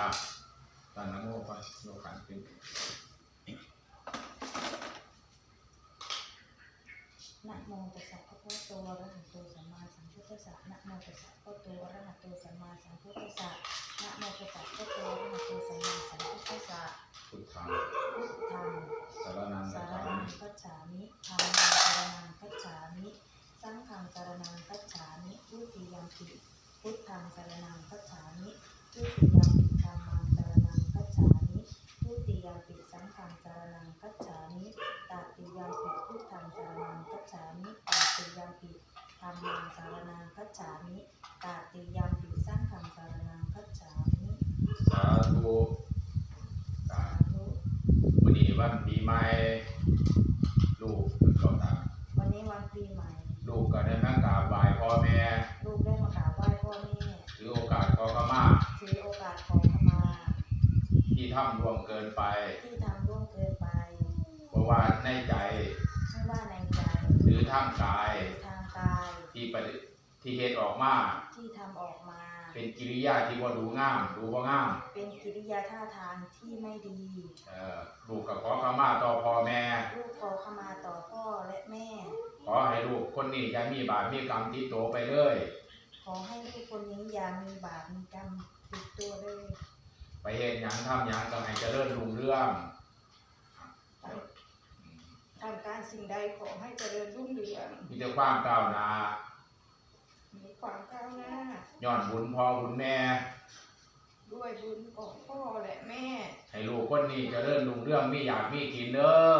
ครับตอนนั้นโมก่อนโลกันขึ้นนะโมตัสสะภะคะวะโตอะระหะโตสัมมาสัมพุทธัสสะนะโมตัสสะภะคะโตอะระหะโตสัมมาสัมพุทธัสสะนะโมตัสสะภะคะโตอะระหะโตสัมมาสัมพุทธัสสะพุทธังพุทธังสารนังสารนังงคัจฉามิธัมมังสารนังคัจฉามิ สังฆังสารนังคัจฉามิทุติยัมปิพุทธังสารนังคัจฉามิทุติยัมปิามังสารนังกัจฉามิทุติยาปิสังขังสารนังกัจฉามิตติยาปิพุทธังสารนังกัจฉามิตติยาปิธรรมังสารนังกัจฉามิตติยาปิสังขังสารนังกัจฉามิสาธุสาธุวันนี้วันปีใหม่ลูกเป็นเขาตาม วันนี้วันปีใหม่ ลูกก็ได้มากราบไหว้พ่อแม่ ลูกได้มากราบไหว้พ่อแม่ ถือโอกาสขอขมา ถือโอกาสขอขมา ที่ทำร่วงเกินไป ที่ทำร่วงเกินไปเพราะว่าในใจไม่ว่าในใจหรือทางกายหรือทางกาย ที่ปฏิที่เหตุออกมา ที่ทำออกมา เป็นกิริยาที่ว่าดูงามดูว่างาม เป็นกิริยาท่าทางที่ไม่ดีเอ่อลูกก็ขอขมาต่อพ่อแม่ ลูกขอขมาต่อพ่อและแม่ ขอให้ลูกคนนี้จะมีบาปมีกรรมติดตัวไปเลย ขอให้ลูกคนนี้อย่ามีบาปมีกรรมติดตัวเลย ไปเห็นหยังทำหยังก็ให้เจริญรุ่งเรื่องไปทำการสิ่งใดขอให้เจริญรุ่งเรืองมีแต่ความก้าวหน้ามีความก้าวหน้าย้อนบุญพ่อบุญแม่ ด้วยบุญของพ่อและแม่ ให้ลูกคนนี้เจริญรุ่งเรื่องมีอยากมีกินเด้อ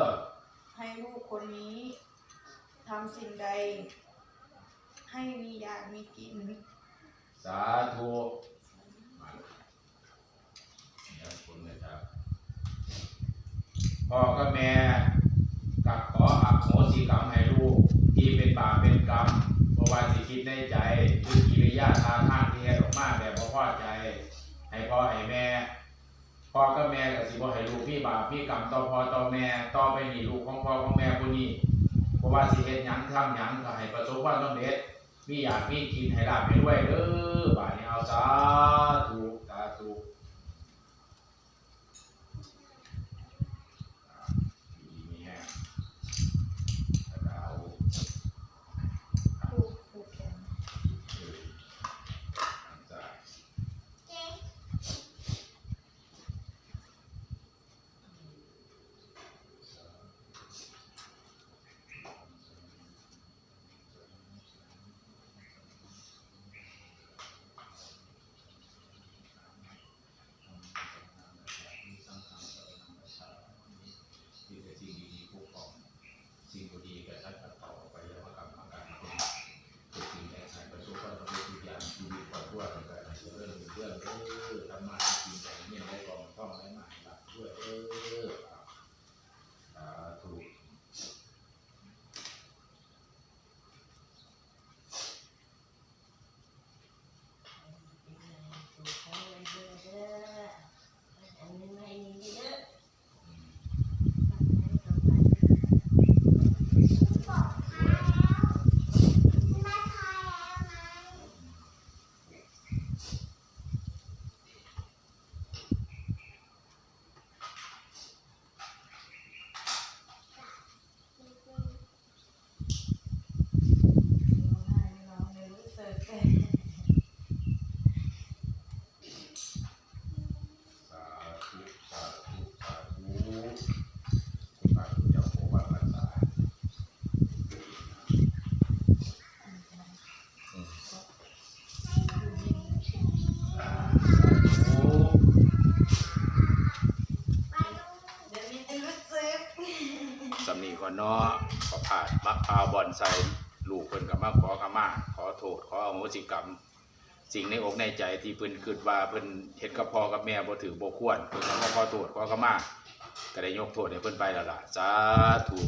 ให้ลูกคนนี้ทำสิ่งใด ให้มีอยากมีกิน สาธุมาเดี๋ยวคุณนะครับ พ่อกับแม่กับขออโหสิกรรมให้ลูกที่เป็นบาปเป็นกรรมเพราะว่าสิคิดในใจหรือกิริยาท่าทางที่เฮ็ดออกมาแบบบ่อพ่อใจ ให้พ่อให้แม่พ่อกับแม่ก็สิบ่ให้ลูกมีบาปมีกรรมต่อพ่อต่อแม่ต่อไปนี่ลูกของพ่อของแม่ผู้นี้เพราะว่าสิเฮ็ดหยังทำหยังก็ให้ประสบความสำเร็จมีอยากมีกินให้ลาบให้ด้วยเด้อบาดนี้เอาสา my สำนีก่อนเนาะขอผ่านมักพาบอลใส่ลูกเพิ่นกับมาขอขมาขอโทษขออโหสิกรรม สิ่งในอกในใจที่เพิ่นคิดว่าเพิ่นเฮ็ดกับพ่อกับแม่บ่ถือบ่ควรเพิ่นก็ขอโทษขอขมาก็ได้ยกโทษให้เพิ่นไปแล้วล่ะสาธุ